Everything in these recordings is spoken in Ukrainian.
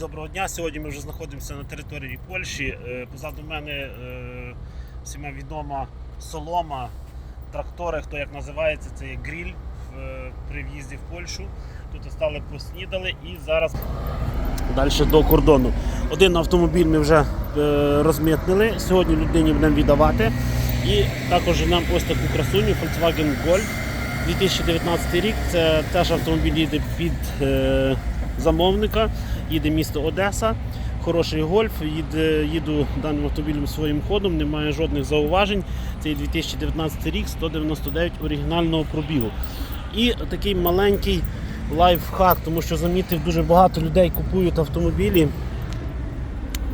Доброго дня. Сьогодні ми вже знаходимося на території Польщі. Е, Позаду мене е, всіма відома солома, трактори, хто як називається, це є гріль е, при в'їзді в Польщу. Тут стали поснідали і зараз далі до кордону. Один автомобіль ми вже розмитнили. Сьогодні людині будемо віддавати. І також нам ось таку красуню Volkswagen Golf 2019 рік. Це теж автомобіль їде під е, замовника, їде місто Одеса. Хороший гольф, їде, їду даним автомобілем своїм ходом, немає жодних зауважень. Це 2019 рік, 199 оригінального пробігу. І такий маленький лайфхак, тому що замітив, дуже багато людей купують автомобілі.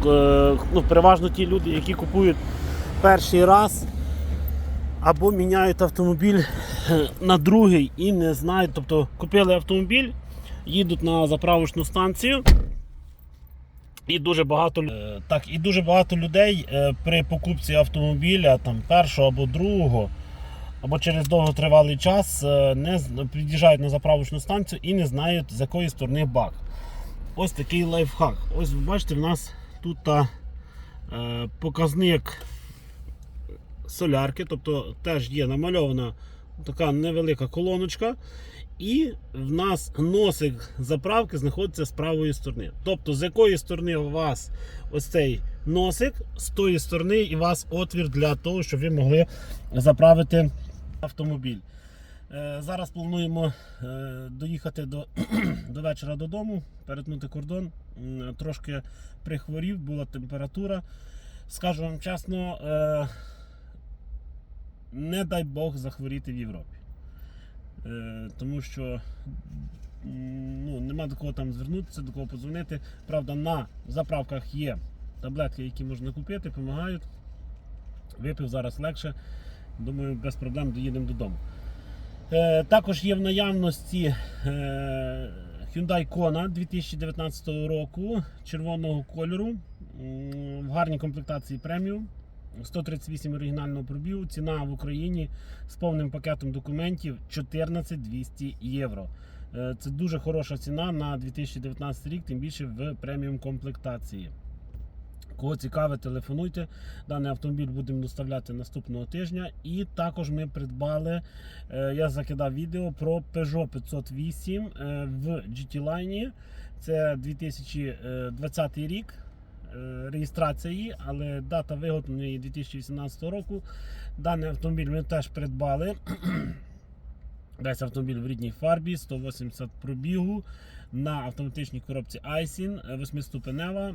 Е, Ну, переважно ті люди, які купують перший раз або міняють автомобіль е, на другий і не знають. Тобто купили автомобіль, їдуть на заправочну станцію. І дуже багато е, так, і дуже багато людей е, при покупці автомобіля там першого або другого, або через довготривалий час не під'їжджають на заправочну станцію і не знають з якої сторони бак. Ось такий лайфхак. Ось ви бачите, в нас тут та, е, показник солярки, тобто теж є намальована така невелика колоночка. І в нас носик заправки знаходиться з правої сторони. Тобто, з якої сторони у вас ось цей носик, з тої сторони і у вас отвір для того, щоб ви могли заправити автомобіль. Е, Зараз плануємо е, доїхати до, до вечора додому, перетнути кордон. Трошки прихворів, була температура. Скажу вам чесно, е, не дай Бог захворіти в Європі. Е, Тому що ну, нема до кого там звернутися, до кого подзвонити. Правда, на заправках є таблетки, які можна купити, допомагають. Випив зараз легше. Думаю, без проблем доїдемо додому. Е, також є в наявності е, Hyundai Kona 2019 року червоного кольору в гарній комплектації преміум. 138 оригінального пробігу. Ціна в Україні з повним пакетом документів 14 200 євро. Е, Це дуже хороша ціна на 2019 рік, тим більше в преміум комплектації. Кого цікаве, телефонуйте. Даний автомобіль будемо доставляти наступного тижня. І також ми придбали, е, я закидав відео про Peugeot 508 е, в GT Line. Це 2020 рік. Е, Реєстрація її, але дата виготовлення 2018 року. Даний автомобіль ми теж придбали. Весь автомобіль в рідній фарбі, 180 пробігу на автоматичній коробці Aisin, 8-ступенева.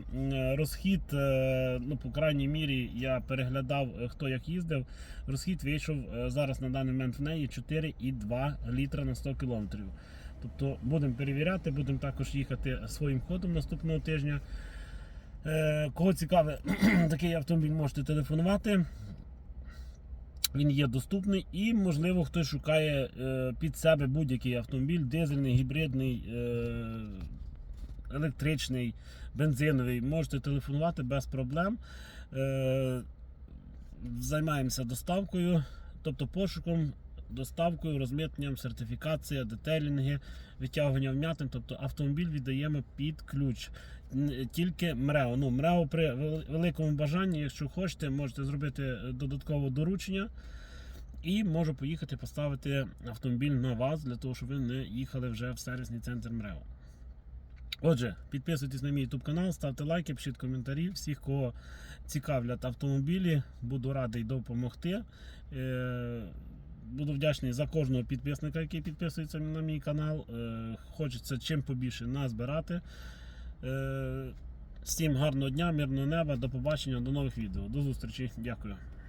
Розхід, е, ну, по крайній мірі, я переглядав, е, хто як їздив. Розхід вийшов е, зараз на даний момент в неї 4,2 літра на 100 км. Тобто будемо перевіряти, будемо також їхати своїм ходом наступного тижня. Е, Кого цікаве, такий автомобіль можете телефонувати. Він є доступний і, можливо, хтось шукає е, під себе будь-який автомобіль, дизельний, гібридний, е, електричний, бензиновий. Можете телефонувати без проблем. Займаємося доставкою, тобто пошуком, доставкою, розмитненням, сертифікація, детелінги, витягування вмятин. Тобто автомобіль віддаємо під ключ. Тільки МРЕО. Ну, МРЕО при великому бажанні, якщо хочете, можете зробити е, додаткове доручення. І можу поїхати поставити автомобіль на вас, для того, щоб ви не їхали вже в сервісний центр МРЕО. Отже, підписуйтесь на мій YouTube канал, ставте лайки, пишіть коментарі. Всіх, кого цікавлять автомобілі, буду радий допомогти. Буду вдячний за кожного підписника, який підписується на мій канал. Е, Хочеться чим побільше назбирати. Е, Всім гарного дня, мирного неба, до побачення, до нових відео. До зустрічі. Дякую.